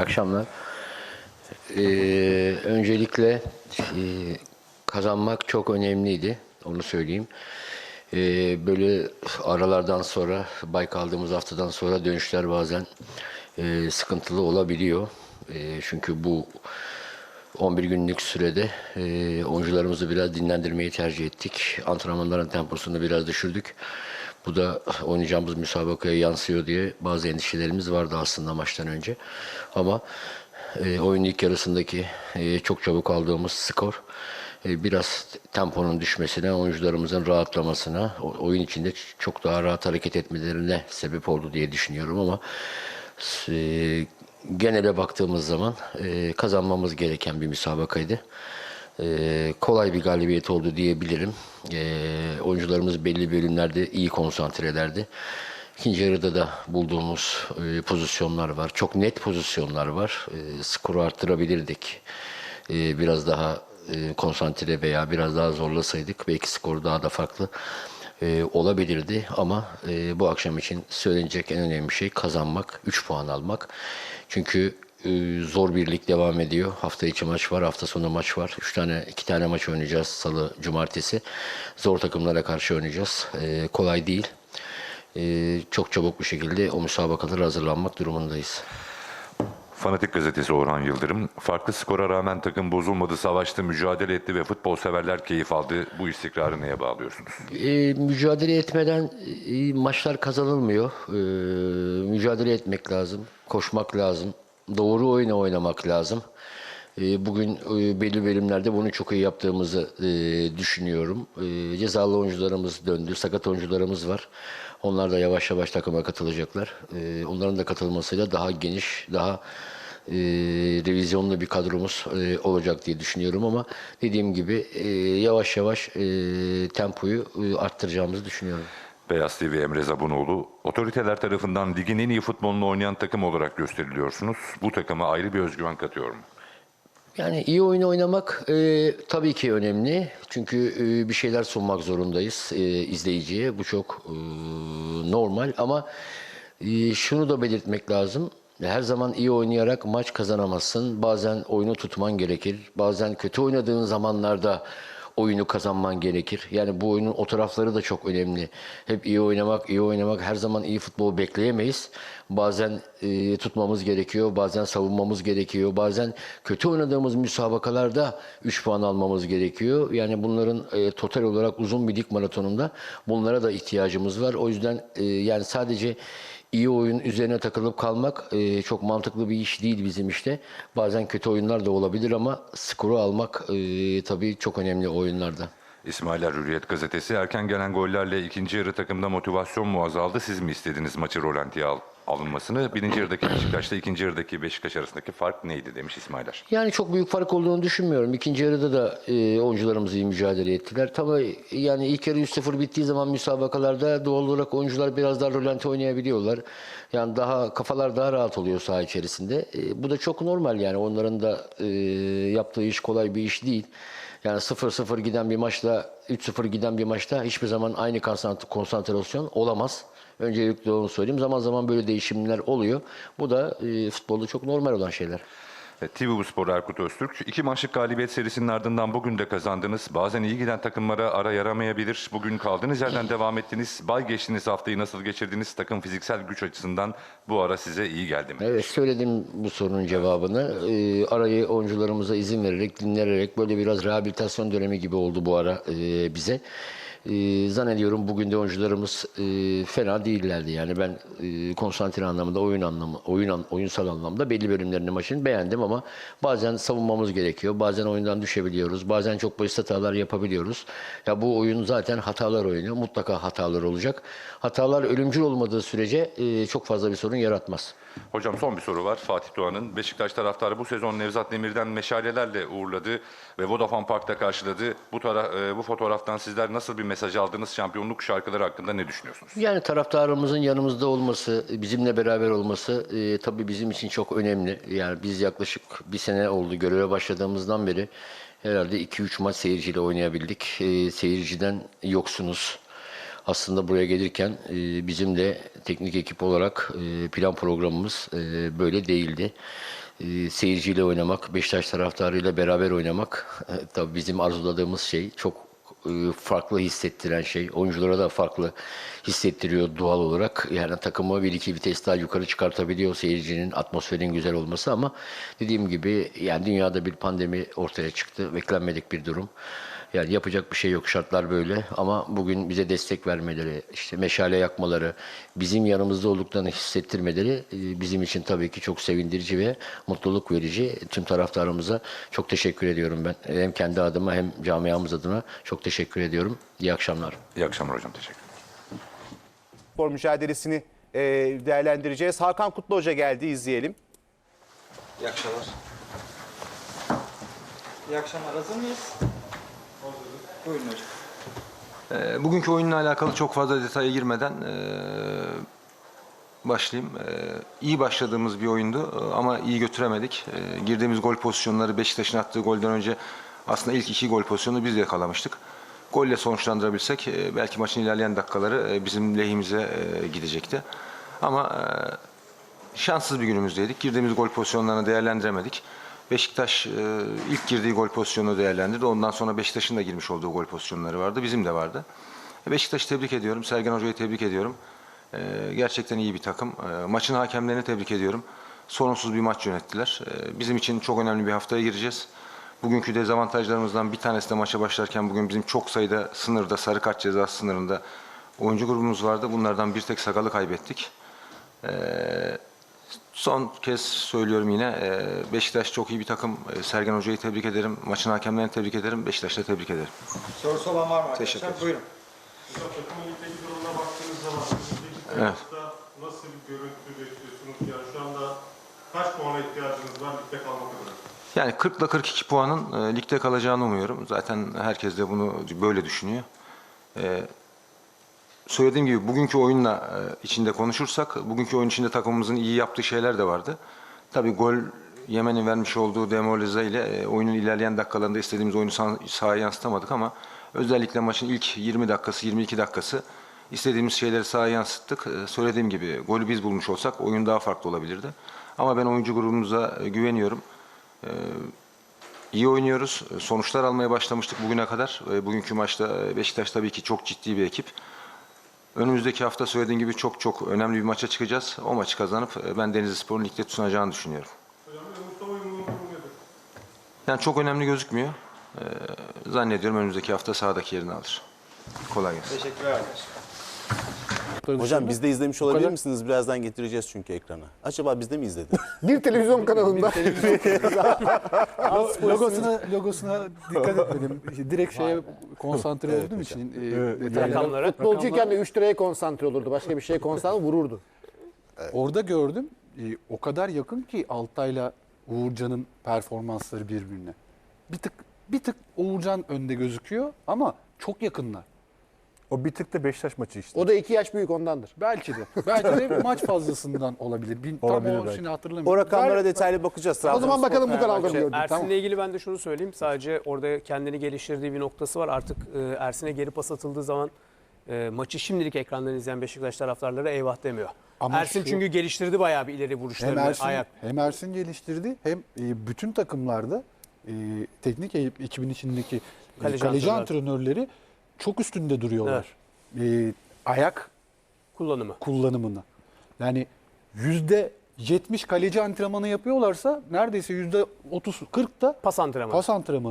Akşamlar. Ee, öncelikle e, kazanmak çok önemliydi. Onu söyleyeyim. Ee, böyle aralardan sonra, bay kaldığımız haftadan sonra dönüşler bazen e, sıkıntılı olabiliyor. E, çünkü bu 11 günlük sürede e, oyuncularımızı biraz dinlendirmeyi tercih ettik. Antrenmanların temposunu biraz düşürdük. Bu da oynayacağımız müsabakaya yansıyor diye bazı endişelerimiz vardı aslında maçtan önce. Ama e, oyunun ilk yarısındaki e, çok çabuk aldığımız skor e, biraz temponun düşmesine, oyuncularımızın rahatlamasına, oyun içinde çok daha rahat hareket etmelerine sebep oldu diye düşünüyorum ama e, genele baktığımız zaman e, kazanmamız gereken bir müsabakaydı. E, kolay bir galibiyet oldu diyebilirim. E, oyuncularımız belli bölümlerde iyi konsantrelerdi. İkinci yarıda da bulduğumuz e, pozisyonlar var. Çok net pozisyonlar var. E, skoru arttırabilirdik. Biraz daha e, konsantre veya biraz daha zorlasaydık belki skor daha da farklı e, olabilirdi. Ama e, bu akşam için söylenecek en önemli şey kazanmak, 3 puan almak. Çünkü e, zor bir lig devam ediyor. Hafta içi maç var, hafta sonu maç var. 3 tane, 2 tane maç oynayacağız salı, cumartesi. Zor takımlara karşı oynayacağız. E, kolay değil. E, çok çabuk bir şekilde o müsabakalara hazırlanmak durumundayız. Fanatik gazetesi Orhan Yıldırım, farklı skora rağmen takım bozulmadı, savaştı, mücadele etti ve futbol severler keyif aldı. Bu istikrarı neye bağlıyorsunuz? E, mücadele etmeden e, maçlar kazanılmıyor. E, mücadele etmek lazım, koşmak lazım, doğru oyunu oynamak lazım. E, bugün e, belli bölümlerde bunu çok iyi yaptığımızı e, düşünüyorum. E, cezalı oyuncularımız döndü, sakat oyuncularımız var. Onlar da yavaş yavaş takıma katılacaklar. Onların da katılmasıyla daha geniş, daha e, revizyonlu bir kadromuz olacak diye düşünüyorum ama dediğim gibi yavaş yavaş tempoyu e, arttıracağımızı düşünüyorum. Beyaz TV Emre Zabunoğlu, otoriteler tarafından ligin en iyi futbolunu oynayan takım olarak gösteriliyorsunuz. Bu takıma ayrı bir özgüven katıyor mu? Yani iyi oyun oynamak e, tabii ki önemli. Çünkü e, bir şeyler sunmak zorundayız e, izleyiciye. Bu çok e, normal ama e, şunu da belirtmek lazım. Her zaman iyi oynayarak maç kazanamazsın. Bazen oyunu tutman gerekir. Bazen kötü oynadığın zamanlarda oyunu kazanman gerekir. Yani bu oyunun o tarafları da çok önemli. Hep iyi oynamak, iyi oynamak her zaman iyi futbol bekleyemeyiz. Bazen e, tutmamız gerekiyor, bazen savunmamız gerekiyor, bazen kötü oynadığımız müsabakalarda 3 puan almamız gerekiyor. Yani bunların e, total olarak uzun bir lig maratonunda bunlara da ihtiyacımız var. O yüzden e, yani sadece iyi oyun üzerine takılıp kalmak e, çok mantıklı bir iş değil bizim işte. Bazen kötü oyunlar da olabilir ama skoru almak e, tabii çok önemli oyunlarda. İsmailer Hürriyet gazetesi erken gelen gollerle ikinci yarı takımda motivasyon mu azaldı? Siz mi istediniz maçı rolantiye al- alınmasını? Birinci yarıdaki Beşiktaş'ta ikinci yarıdaki Beşiktaş arasındaki fark neydi demiş İsmailer. Yani çok büyük fark olduğunu düşünmüyorum. İkinci yarıda da e, oyuncularımız iyi mücadele ettiler. Tabii yani ilk yarı 3-0 bittiği zaman müsabakalarda doğal olarak oyuncular biraz daha rolanti oynayabiliyorlar. Yani daha kafalar daha rahat oluyor saha içerisinde. E, bu da çok normal yani onların da e, yaptığı iş kolay bir iş değil. Yani 0-0 giden bir maçla 3-0 giden bir maçta hiçbir zaman aynı konsant- konsantrasyon olamaz. Öncelikle onu söyleyeyim. Zaman zaman böyle değişimler oluyor. Bu da e, futbolda çok normal olan şeyler. TV Bu Spor Erkut Öztürk. İki maçlık galibiyet serisinin ardından bugün de kazandınız. Bazen iyi giden takımlara ara yaramayabilir. Bugün kaldığınız yerden devam ettiniz. Bay geçtiğiniz haftayı nasıl geçirdiniz? Takım fiziksel güç açısından bu ara size iyi geldi mi? Evet söyledim bu sorunun cevabını. Ee, arayı oyuncularımıza izin vererek, dinleyerek böyle biraz rehabilitasyon dönemi gibi oldu bu ara e, bize. E, zannediyorum bugün de oyuncularımız e, fena değillerdi. Yani ben e, konsantre anlamında, oyun anlamı, oyun an- oyunsal anlamda belli bölümlerini maçın beğendim ama bazen savunmamız gerekiyor. Bazen oyundan düşebiliyoruz. Bazen çok basit hatalar yapabiliyoruz. Ya bu oyun zaten hatalar oyunu. Mutlaka hatalar olacak. Hatalar ölümcül olmadığı sürece e, çok fazla bir sorun yaratmaz. Hocam son bir soru var. Fatih Doğan'ın Beşiktaş taraftarı bu sezon Nevzat Demir'den meşalelerle uğurladı ve Vodafone Park'ta karşıladı. Bu, tara- e, bu fotoğraftan sizler nasıl bir mesaj aldınız? Şampiyonluk şarkıları hakkında ne düşünüyorsunuz? Yani taraftarımızın yanımızda olması, bizimle beraber olması e, tabii bizim için çok önemli. Yani biz yaklaşık bir sene oldu göreve başladığımızdan beri herhalde 2-3 maç seyirciyle oynayabildik. E, seyirciden yoksunuz. Aslında buraya gelirken e, bizim de teknik ekip olarak e, plan programımız e, böyle değildi. e, seyirciyle oynamak, Beşiktaş taraftarıyla beraber oynamak e, tabii bizim arzuladığımız şey. Çok farklı hissettiren şey. Oyunculara da farklı hissettiriyor doğal olarak. Yani takımı bir iki vites daha yukarı çıkartabiliyor seyircinin, atmosferin güzel olması ama dediğim gibi yani dünyada bir pandemi ortaya çıktı. Beklenmedik bir durum. Yani yapacak bir şey yok. Şartlar böyle ama bugün bize destek vermeleri, işte meşale yakmaları, bizim yanımızda olduklarını hissettirmeleri e, bizim için tabii ki çok sevindirici ve mutluluk verici. Tüm taraftarımıza çok teşekkür ediyorum ben. Hem kendi adıma hem camiamız adına çok teşekkür ediyorum. İyi akşamlar. İyi akşamlar hocam. Teşekkür spor mücadelesini e, değerlendireceğiz. Hakan Kutlu Hoca geldi izleyelim. İyi akşamlar. İyi akşamlar. Hazır mıyız? Buyurun hocam. Ee, bugünkü oyunla alakalı çok fazla detaya girmeden ee, başlayayım. Ee, iyi başladığımız bir oyundu ee, ama iyi götüremedik. Ee, girdiğimiz gol pozisyonları Beşiktaş'ın attığı golden önce aslında ilk iki gol pozisyonunu biz de yakalamıştık. Golle sonuçlandırabilsek ee, belki maçın ilerleyen dakikaları ee, bizim lehimize gidecekti. Ama şanssız bir günümüzdeydik. Girdiğimiz gol pozisyonlarını değerlendiremedik. Beşiktaş e, ilk girdiği gol pozisyonunu değerlendirdi. Ondan sonra Beşiktaş'ın da girmiş olduğu gol pozisyonları vardı. Bizim de vardı. E, Beşiktaş'ı tebrik ediyorum. Sergen Hoca'yı tebrik ediyorum. E, gerçekten iyi bir takım. E, maçın hakemlerini tebrik ediyorum. Sorunsuz bir maç yönettiler. E, bizim için çok önemli bir haftaya gireceğiz. Bugünkü dezavantajlarımızdan bir tanesi de maça başlarken bugün bizim çok sayıda sınırda, sarı kart cezası sınırında oyuncu grubumuz vardı. Bunlardan bir tek sakalı kaybettik. Son kez söylüyorum yine e, Beşiktaş çok iyi bir takım. E, Sergen Hoca'yı tebrik ederim. Maçın hakemlerini tebrik ederim. Beşiktaş'ı da tebrik ederim. Sorusu olan var mı Teşekkür arkadaşlar? ederim. Buyurun. Hocam takımın ligdeki durumuna baktığınız zaman önümüzdeki Evet. nasıl bir görüntü bekliyorsunuz? Yani şu anda kaç puana ihtiyacınız var ligde kalmak adına? Yani 40 ile 42 puanın e, ligde kalacağını umuyorum. Zaten herkes de bunu böyle düşünüyor. E, söylediğim gibi bugünkü oyunla e, içinde konuşursak, bugünkü oyun içinde takımımızın iyi yaptığı şeyler de vardı. Tabii gol Yemen'in vermiş olduğu demoralize ile e, oyunun ilerleyen dakikalarında istediğimiz oyunu sah- sahaya yansıtamadık ama özellikle maçın ilk 20 dakikası, 22 dakikası istediğimiz şeyleri sahaya yansıttık. E, söylediğim gibi golü biz bulmuş olsak oyun daha farklı olabilirdi. Ama ben oyuncu grubumuza e, güveniyorum. İyi oynuyoruz. Sonuçlar almaya başlamıştık bugüne kadar. E, Bugünkü maçta e, Beşiktaş tabii ki çok ciddi bir ekip. Önümüzdeki hafta söylediğim gibi çok çok önemli bir maça çıkacağız. O maçı kazanıp e, ben Denizlispor'un ligde tutunacağını düşünüyorum. Yani çok önemli gözükmüyor. E, Zannediyorum önümüzdeki hafta sahadaki yerini alır. Kolay gelsin. Teşekkürler arkadaşlar. Hocam biz de izlemiş olabilir misiniz? Birazdan getireceğiz çünkü ekrana. Acaba biz de mi izledik? Bir televizyon kanalında. logosuna logosuna dikkat etmedim. Direkt şeye konsantre olduğum için e, detaylara- Rakamlara. Futbolcuyken de 3 liraya konsantre olurdu. Başka bir şeye konsantre vururdu. orada gördüm. E, o kadar yakın ki Altay'la Uğurcan'ın performansları birbirine. Bir tık bir tık Uğurcan önde gözüküyor ama çok yakınlar. O bir tık da Beşiktaş maçı işte. O da 2 yaş büyük ondandır. Belki de. Belki de maç fazlasından olabilir. Bin, tam Olabilir o belki. şimdi hatırlamıyorum. O rakamlara detaylı bakacağız. O zaman Trabzonspor, bakalım bu kanalda mı Fenerbahçe. Ersin'le Tamam. ilgili ben de şunu söyleyeyim. Sadece orada kendini geliştirdiği bir noktası var. Artık e, Ersin'e geri pas atıldığı zaman e, maçı şimdilik ekrandan izleyen Beşiktaş taraftarları eyvah demiyor. Ama Ersin şu- çünkü geliştirdi bayağı bir ileri hem vuruşlarını, Ersin, ayak. hem Ersin geliştirdi hem e, bütün takımlarda e, teknik ekip- ekibin içindeki e, Kaleci kaleci, antrenörler. antrenörleri çok üstünde duruyorlar. E, ayak Kullanımı. kullanımını. Yani yüzde 70 kaleci antrenmanı yapıyorlarsa neredeyse yüzde 30-40 da Pas antrenmanı. pas antrenmanı.